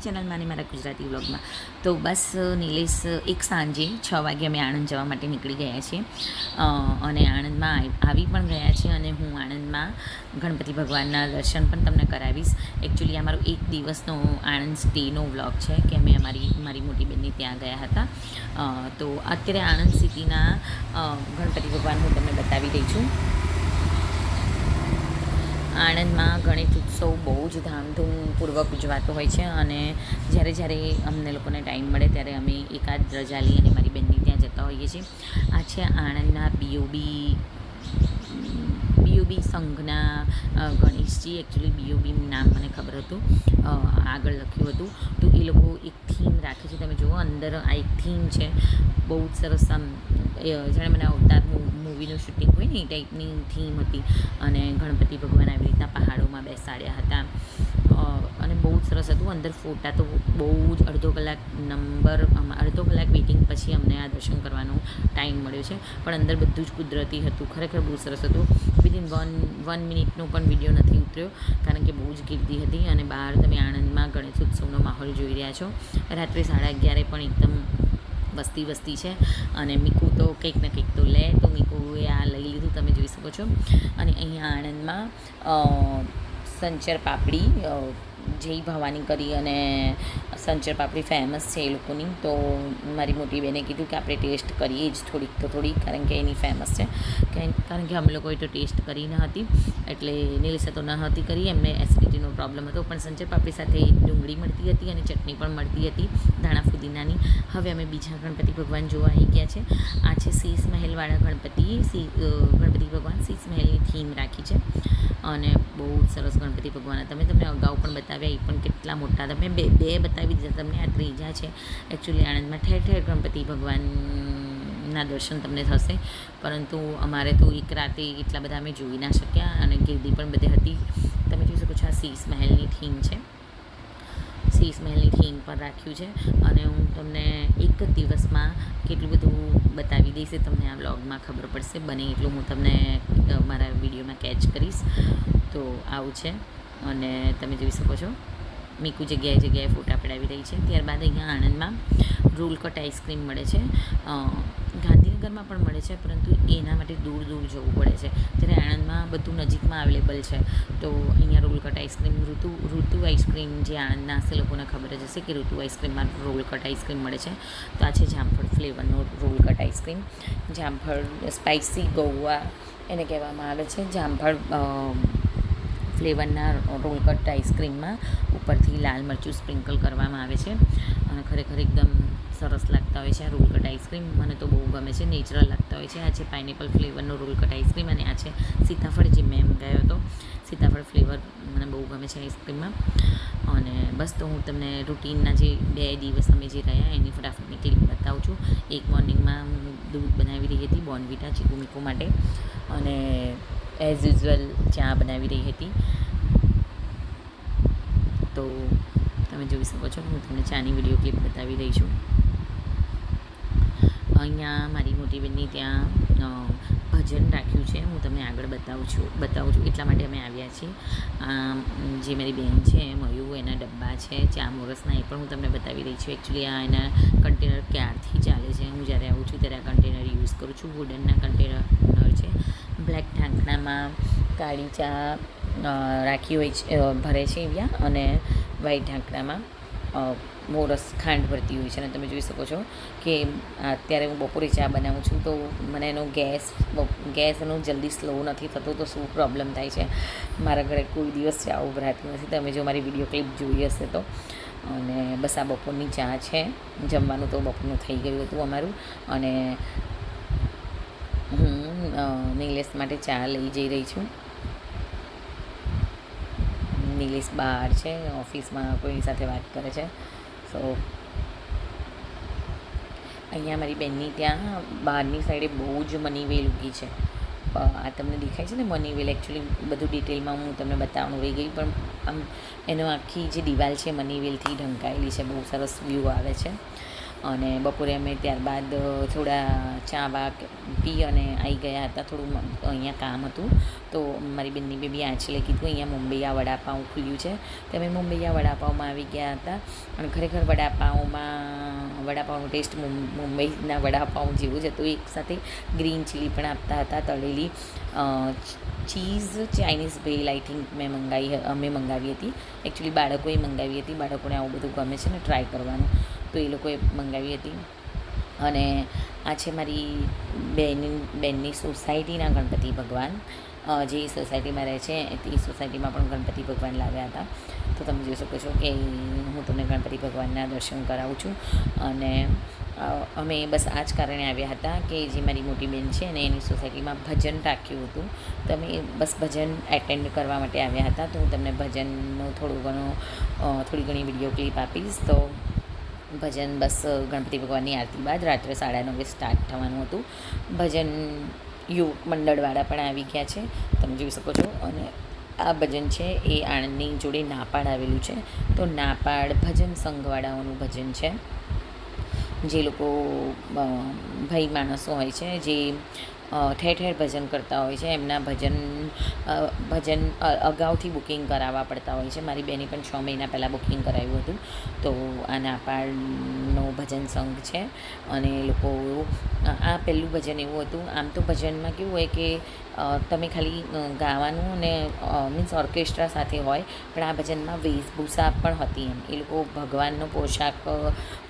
મારી ચેનલમાં અને મારા ગુજરાતી વ્લોગમાં. તો બસ, નિલેશ, એક સાંજે છ વાગે અમે આણંદ જવા માટે નીકળી ગયા છીએ. અને આણંદમાં આવી પણ ગયા છીએ અને હું આણંદમાં ગણપતિ ભગવાનના દર્શન પણ તમને કરાવીશ. એકચ્યુઅલી આ મારો એક દિવસનો આણંદ સ્ટેનો વ્લોગ છે કે અમે અમારી, મારી મોટી બહેનની ત્યાં ગયા હતા. તો અત્યારે આણંદ સિટીના ગણપતિ ભગવાન હું તમને બતાવી રહી છું. આણંદમાં ગણેશ ઉત્સવ બહુ જ ધામધૂમપૂર્વક ઉજવાતો હોય છે અને જ્યારે જ્યારે અમને લોકોને ટાઈમ મળે ત્યારે અમે એકાદ રજા લઈ અને મારી બહેનની ત્યાં જતા હોઈએ છીએ. આ છે આણંદના બીઓબી બીઓબી સંઘના ગણેશજી. એકચ્યુઅલી બીઓબી નામ મને ખબર હતું. આગળ લખ્યું હતું. તો એ લોકો એક થીમ રાખે છે. તમે જુઓ, અંદર આ એક થીમ છે. બહુ જ સરસ આમ જાણે મને અવતાર મૂવીનું શૂટિંગ હોય ને એ ટાઈપની થીમ હતી. અને ગણપતિ ભગવાન આવી રીતના પહાડોમાં બેસાડ્યા હતા. અને બહુ જ સરસ હતું. અંદર ફોટા તો બહુ જ અડધો કલાક નંબર અડધો કલાક વેઇટિંગ પછી અમને આ દર્શન કરવાનો ટાઈમ મળ્યો છે. પણ અંદર બધું જ કુદરતી હતું. ખરેખર બહુ સરસ હતું. વિધિન વન વન મિનિટનો પણ વીડિયો નથી ઉતર્યો. કારણ કે બહુ જ ગીર્દી હતી અને બહાર તમે આણંદમાં ગણેશ ઉત્સવનો માહોલ જોઈ રહ્યા છો. રાત્રે સાડા અગિયારે પણ એકદમ વસ્તી વસ્તી છે. અને મીકુ તો કંઈક ને કંઈક તો લે, તો મીકુએ આ લઈ લીધું, તમે જોઈ શકો છો. અને અહીંયા આણંદમાં સંચર પાપડી જય ભવાની કરી અને સંચર પાપડી ફેમસ છે એ લોકોની. તો મારી મોટી બેને કીધું કે આપણે ટેસ્ટ કરીએ જ થોડીક તો થોડીક, કારણ કે એની ફેમસ છે. કારણ કે અમે લોકોએ તો ટેસ્ટ કરી ન હતી, એટલે નીલેશે તો ન હતી કરી. એમને એસિડિટીનો પ્રોબ્લેમ હતો, પણ સંચર પાપડી સાથે ડુંગળી મળતી હતી અને ચટણી પણ મળતી હતી, ધાણા ફુદીનાની. હવે અમે બીજા ગણપતિ ભગવાન જોવા આવી ગયા છે. આ છે શીશ મહેલવાળા ગણપતિ ગણપતિ ભગવાન શીશ મહેલની થીમ રાખી છે. અને બહુ સરસ ગણપતિ ભગવાન તમે તમને અગાઉ પણ બતાવ્યા, એ પણ કેટલા મોટા. તમે બે બે બતાવી દીધા. તમને આ ત્રીજા છે. એકચ્યુઅલી આણંદમાં ઠેર ઠેર ગણપતિ ભગવાનના દર્શન તમને થશે. પરંતુ અમારે તો એક રાતે એટલા બધા અમે જોઈ ના શક્યા અને ગીર્દી પણ બધે હતી. તમે જોઈ શકો છો આ શીશ મહેલની થીમ છે. શીશ મહેલની થીમ પર રાખ્યું છે. અને હું તમને એક જ દિવસમાં કેટલું બધું બતાવી દઈશ, એ તમને આ વ્લોગમાં ખબર પડશે. બને એટલું હું તમને મારા વિડીયોમાં કેચ કરીશ. તો આવું છે. અને તમે જોઈ શકો છો, મીકુ જગ્યાએ જગ્યાએ ફોટા પડાવી રહી છે. ત્યારબાદ અહીંયા આણંદમાં રોલ કટ આઈસ્ક્રીમ મળે છે. ગાંધીનગરમાં પણ મળે છે, પરંતુ એના માટે દૂર દૂર જવું પડે છે. જ્યારે આણંદમાં બધું નજીકમાં અવેલેબલ છે. તો અહીંયા રોલ કટ આઈસ્ક્રીમ, ઋતુ ઋતુ આઈસ્ક્રીમ જે આણંદના હશે લોકોને ખબર જ હશે કે ઋતુ આઈસ્ક્રીમમાં રોલ કટ આઈસ્ક્રીમ મળે છે. તો આ છે જામફળ ફ્લેવરનો રોલ કટ આઈસ્ક્રીમ. જામફળ સ્પાઇસી ગોવા એને કહેવામાં આવે છે. જામફળ ફ્લેવરના રોલ કટ આઈસ્ક્રીમમાં ઉપરથી લાલ મરચું સ્પ્રિંકલ કરવામાં આવે છે. અને ખરેખર એકદમ સરસ લાગતા હોય છે આ રોલ કટ આઈસ્ક્રીમ. મને તો બહુ ગમે છે, નેચરલ લાગતા હોય છે. આ છે પાઇનેપલ ફ્લેવરનો રોલ કટ આઈસ્ક્રીમ અને આ છે સીતાફળ. જે મેં ગયો હતો, સીતાફળ ફ્લેવર મને બહુ ગમે છે આઈસ્ક્રીમમાં. અને બસ તો હું તમને રૂટીનના જે બે દિવસ અમે જે રહ્યા એની ફટાફટની ક્લિપ બતાવું છું. એક મોર્નિંગમાં હું દૂધ બનાવી રહી હતી, બોર્નવિટા ચીકુ મીકુ માટે. અને એઝ યુઝ્યુઅલ ચા બનાવી રહી હતી. તો તમે જોઈ શકો છો, હું તમને ચાની વીડિયો ક્લિપ બતાવી રહી છું. અહીંયા મારી મોટી બહેનની ત્યાં ભજન રાખ્યું છે. હું તમને આગળ બતાવું છું બતાવું છું. એટલા માટે અમે આવ્યા છીએ. જે મારી બેન છે મયુ એના ડબ્બા છે ચા મોરસના, એ પણ હું તમને બતાવી રહી છું. એકચ્યુઅલી આ એના કન્ટેનર ક્યારથી ચાલે છે? હું જ્યારે આવું છું, ત્યારે આ કન્ટેનર યુઝ કરું છું. વુડનના કન્ટેનર છે. બ્લેક ઢાંકણામાં કાળી ચા રાખી હોય છે ભરે છે એવ્યા અને વ્હાઈટ ઢાંકણામાં અ, રસ ખાંડ ભરતી હોય છે અને તમે જોઈ શકો છો કે અત્યારે હું બપોરે ચા બનાવું છું તો મને એનો ગેસ ગેસ એનો જલ્દી સ્લો નથી થતો તો શું પ્રોબ્લેમ થાય છે? મારા ઘરે કોઈ દિવસ ચા ઉભરાતી નથી. તમે જો મારી વીડિયો ક્લિપ જોઈ હશે તો. અને બસ આ બપોરની ચા છે. જમવાનું તો બપોરનું થઈ ગયું હતું અમારું. અને હું નિલેશ માટે ચા લઈ જઈ રહી છું. નિલેશ બહાર છે ઓફિસમાં કોઈની સાથે વાત કરે છે. સો અહીંયા મારી બેનની ત્યાં બહારની સાઈડે બહુ જ મની વેલ ઉગી છે. આ તમને દેખાય છે ને મની વેલ એકચ્યુઅલી બધું ડિટેલમાં હું તમને બતાવવાનું રહી ગઈ, પણ આમ એનો આખી જે દિવાલ છે મની વેલથી ઢંકાયેલી છે, બહુ સરસ વ્યૂ આવે છે. અને બપોરે અમે ત્યારબાદ થોડા ચા બા પી અને આવી ગયા હતા. થોડું અહીંયા કામ હતું. તો મારી બેનની બેબી આંચલે કીધું, અહીંયા મુંબઈયા વડાપાઉં ખુલ્યું છે. તો અમે મુંબઈયા વડાપાઉંમાં આવી ગયા હતા. અને ખરેખર વડાપાઉંમાં, વડાપાઉંનો ટેસ્ટ મુંબઈના વડાપાઉં જેવું જ હતું. એક સાથે ગ્રીન ચીલી પણ આપતા હતા, તળેલી. Cheese, Chinese bhel, I think મેં મંગાવી અમે મંગાવી હતી. એકચ્યુઅલી બાળકોએ મંગાવી હતી. બાળકોને આવું બધું ગમે છે ને, ટ્રાય કરવાનું. તો એ લોકોએ મંગાવી હતી. અને આ છે મારી બેન બેનની સોસાયટીના ગણપતિ ભગવાન. જે સોસાયટીમાં રહે છે તે સોસાયટીમાં પણ ગણપતિ ભગવાન લાવ્યા હતા. તો તમે જોઈ શકો છો કે હું તમને ગણપતિ ભગવાનના દર્શન કરાવું છું. અને અમે બસ આ જ કારણે આવ્યા હતા કે જે મારી મોટી બેન છે અને એની સોસાયટીમાં ભજન રાખ્યું હતું. તો અમે બસ ભજન એટેન્ડ કરવા માટે આવ્યા હતા. તો હું તમને ભજનનો થોડું ઘણું થોડી ઘણી વીડિયો ક્લિપ આપીશ. તો ભજન બસ ગણપતિ ભગવાનની આરતી બાદ રાત્રે સાડા નવે સ્ટાર્ટ થવાનું હતું. ભજન યુવક મંડળવાળા પણ આવી ગયા છે, તમે જોઈ શકો છો. અને આ ભજન છે એ આણંદની જોડે નાપાડ આવેલું છે. તો નાપાડ ભજન સંઘવાળાઓનું ભજન છે. જે લોકો ભાઈ માણસો હોય છે, જે ઠેર ઠેર ભજન કરતા હોય છે. એમના ભજન ભજન અગાઉથી બુકિંગ કરાવવા પડતા હોય છે. મારી બેને પણ છ મહિના પહેલાં બુકિંગ કરાવ્યું હતું. તો આ નાપાડનો ભજન સંઘ છે અને એ લોકો આ પહેલું ભજન એવું હતું. આમ તો ભજનમાં કેવું હોય કે તમે ખાલી ગાવાનું અને મીન્સ ઓર્કેસ્ટ્રા સાથે હોય, પણ આ ભજનમાં વેશભૂષા પણ હતી એમ. એ લોકો ભગવાનનો પોશાક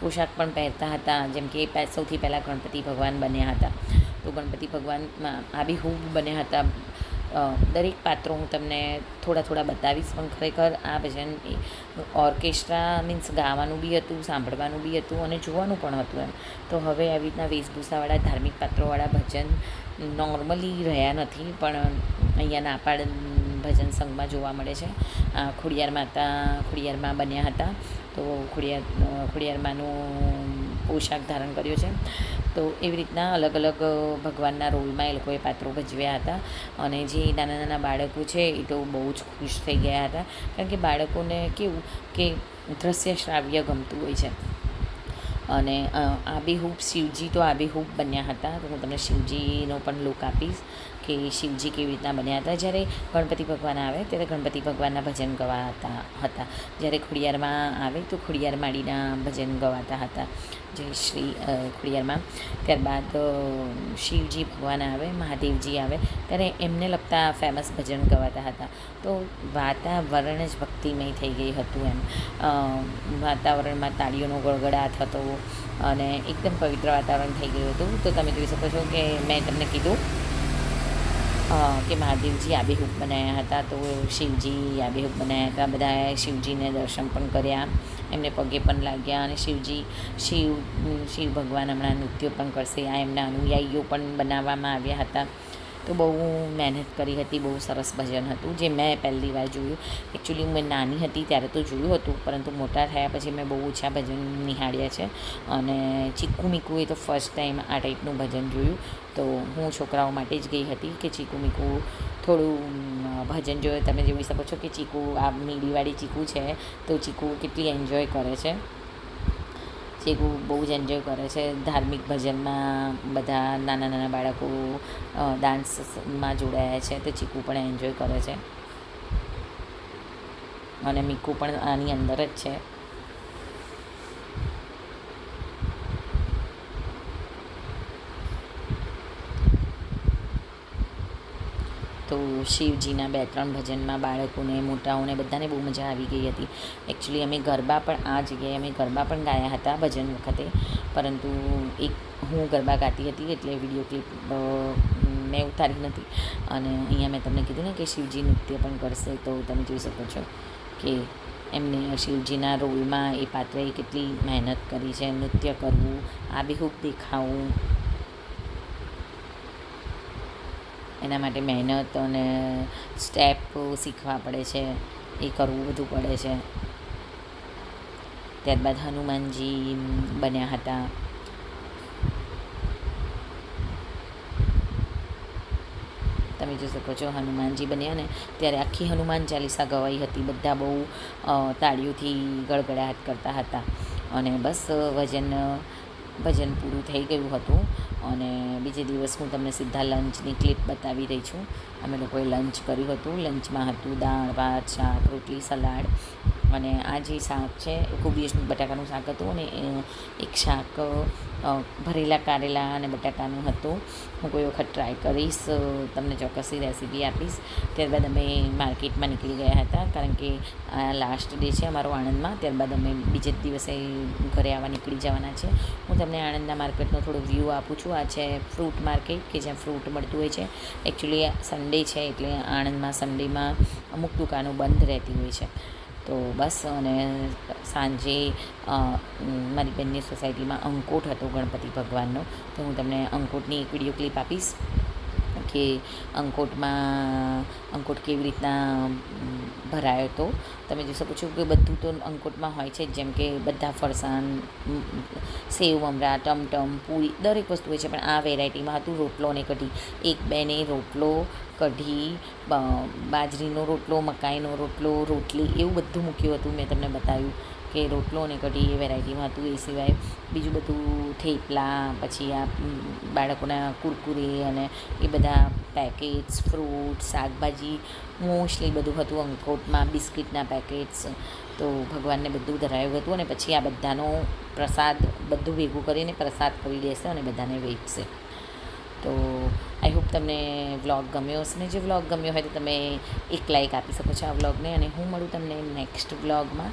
પોશાક પણ પહેરતા હતા. જેમ કે સૌથી પહેલાં ગણપતિ ભગવાન બન્યા હતા. તો ગણપતિ ભગવાનમાં આબેહૂબ બન્યા હતા. દરેક પાત્રો હું તમને થોડા થોડા બતાવીશ, પણ ખરેખર આ ભજન ઓર્કેસ્ટ્રા મીન્સ ગાવાનું બી હતું, સાંભળવાનું બી હતું અને જોવાનું પણ હતું એમ. તો હવે આવી રીતના વેશભૂષાવાળા, ધાર્મિક પાત્રોવાળા ભજન નોર્મલી રહ્યા નથી, પણ અહીંયા નાપાડ ભજન સંઘમાં જોવા મળે છે. ખોડિયાર માતા, ખોડિયારમાં બન્યા હતા. તો ખોડિયાર ખોડિયારમાંનું પોશાક ધારણ કર્યો છે. તો એવી રીતના અલગ અલગ ભગવાનના રોલમાં એ લોકોએ પાત્રો ભજવ્યા હતા. અને જે નાના નાના બાળકો છે એ તો બહુ જ ખુશ થઈ ગયા હતા. કારણ કે બાળકોને કેવું કે દ્રશ્ય શ્રાવ્ય ગમતું હોય છે. અને આબેહૂબ શિવજી તો આબેહૂબ બન્યા હતા. તો હું તમને શિવજીનો પણ લુક આપીશ. કે શિવજી કેવી રીતના બન્યા હતા? જ્યારે ગણપતિ ભગવાન આવે ત્યારે ગણપતિ ભગવાનના ભજન ગવાતા હતા. જ્યારે ખોડિયારમાં આવે તો ખોડિયાર માડીના ભજન ગવાતા હતા. જય શ્રી ખુડિયારમાં. ત્યારબાદ શિવજી ભગવાન આવે, મહાદેવજી આવે, ત્યારે એમને લગતા ફેમસ ભજન ગવાતા હતા. તો વાતાવરણ જ ભક્તિમય થઈ ગઈ હતું એમ. વાતાવરણમાં તાળીઓનો ગળગડાટ હતો અને એકદમ પવિત્ર વાતાવરણ થઈ ગયું હતું. તો તમે જોઈ શકો છો કે મેં તમને કીધું કે મહાદેવજી આબેહૂબ બનાવ્યા હતા, તો શિવજી આબેહૂબ બનાવ્યા હતા. બધાએ શિવજીને દર્શન પણ કર્યા, એમને પગે પણ લાગ્યા અને શિવજી શિવ શિવ ભગવાન હમણાં નૃત્ય પણ કરશે. આ એમના અનુયાયીઓ પણ બનાવવામાં આવ્યા હતા. તો બહુ મહેનત કરી હતી, બહુ સરસ ભજન હતું, જે મેં પહેલી વાર જોયું. એકચ્યુઅલી મેં નાની હતી ત્યારે તો જોયું હતું, પરંતુ મોટા થયા પછી મેં બહુ ઓછા ભજન નિહાળ્યા છે. અને ચીકુ મીકુ એ તો ફર્સ્ટ ટાઈમ આ ટાઈપનું ભજન જોયું. તો હું છોકરાઓ માટે જ ગઈ હતી કે ચીકુ મીકુ થોડું ભજન જોયું તમે જોઈ શકો છો કે ચીકુ આ મીડીવાળી ચીકુ છે, તો ચીકુ કેટલી એન્જોય કરે છે. ચીકુ બહુ જ એન્જોય કરે છે. ધાર્મિક ભજનમાં બધા નાના નાના બાળકો ડાન્સમાં જોડાયા છે તો ચીકુ પણ એન્જોય કરે છે. અને મીકુ પણ આની અંદર જ છે. તો શિવજીના બે ત્રણ ભજનમાં બાળકોને, મોટાઓને બધાને બહુ મજા આવી ગઈ હતી. એકચ્યુઅલી અમે ગરબા પણ, આ જગ્યાએ અમે ગરબા પણ ગાયા હતા ભજન વખતે. પરંતુ એક હું ગરબા ગાતી હતી એટલે વીડિયો ક્લિપ મેં ઉતારી નથી. અને અહીંયા મેં તમને કીધું ને કે શિવજી નૃત્ય પણ કરશે, તો તમે જોઈ શકો છો કે એમને શિવજીના રોલમાં એ પાત્રએ કેટલી મહેનત કરી છે. નૃત્ય કરવું આબેહૂબ દેખાવું એના માટે મહેનત અને સ્ટેપ શીખવા પડે છે, એ કરવું બધું પડે છે. ત્યારબાદ હનુમાનજી બન્યા હતા. તમે જોઈ શકો છો, હનુમાનજી બન્યા ને, ત્યારે આખી હનુમાન ચાલીસા ગવાઈ હતી. બધા બહુ તાળીઓથી ગળગડાટ કરતા હતા. અને બસ ભજન ભજન પૂરું થઈ ગયું હતું. અને બીજે દિવસ હું તમને સીધા લંચની ક્લિપ બતાવી રહી છું. અમે લોકોએ લંચ કર્યું હતું. લંચમાં હતું દાળ, ભાત, શાક, રોટલી, સલાડ અને આ જે શાક છે એ કોબીજ બટાકાનું શાક હતું અને એક શાક ભરેલા કારેલા અને બટાકાનું હતું. હું કોઈ વખત ટ્રાય કરીશ તમને ચોક્કસથી રેસીપી આપીશ. ત્યારબાદ અમે માર્કેટમાં નીકળી ગયા હતા, કારણ કે આ લાસ્ટ ડે છે અમારો આણંદમાં. ત્યારબાદ અમે બીજે દિવસે ઘરે આવવા નીકળી જવાના છે. હું તમને આણંદના માર્કેટનો થોડો વ્યૂ આપું છું. આ છે ફ્રૂટ માર્કેટ કે જ્યાં ફ્રૂટ મળતું હોય છે. એકચ્યુઅલી સન્ડે છે એટલે આણંદમાં સન્ડેમાં અમુક દુકાનો બંધ રહેતી હોય છે. તો બસ અને સાંજે મારી બેનની સોસાયટીમાં અંકોટ હતો ગણપતિ ભગવાનનો. તો હું તમને અંકોટની એક વીડિયો ક્લિપ આપીશ. કે અંકોટમાં, અંકોટ કેવી રીતના ભરાયો હતો. તમે જોઈ શકો છો કે બધું તો અંકોટમાં હોય છે, જેમ કે બધા ફરસાણ સેવ મમરા ટમટમ, પૂરી, દરેક વસ્તુ હોય છે, પણ આ વેરાયટીમાં હતું રોટલો અને કઢી. એક બેને રોટલો, કઢી બાજરીનો રોટલો, મકાઈનો રોટલો, રોટલી એવું બધું મૂક્યું હતું, મેં તમને બતાવ્યું. કે રોટલો અને કઢી એ વેરાયટીમાં હતું એ સિવાય બીજું બધું થેપલા, પછી આ બાળકોના કુરકુરે અને એ બધા પેકેટ્સ ફ્રૂટ શાકભાજી મોસ્ટલી બધું હતું અંકોટમાં, બિસ્કિટના પેકેટ્સ તો ભગવાનને બધું ધરાયું હતું અને પછી આ બધાનો પ્રસાદ, બધું ભેગું કરીને પ્રસાદ કરી દેશે અને બધાને વેચશે. તો આઈ હોપ તમને વ્લોગ ગમ્યો હશે ને જે વ્લોગ ગમ્યો હોય તો તમે એક લાઇક આપી શકો છો આ વ્લોગને અને હું મળું તમને નેક્સ્ટ વ્લોગમાં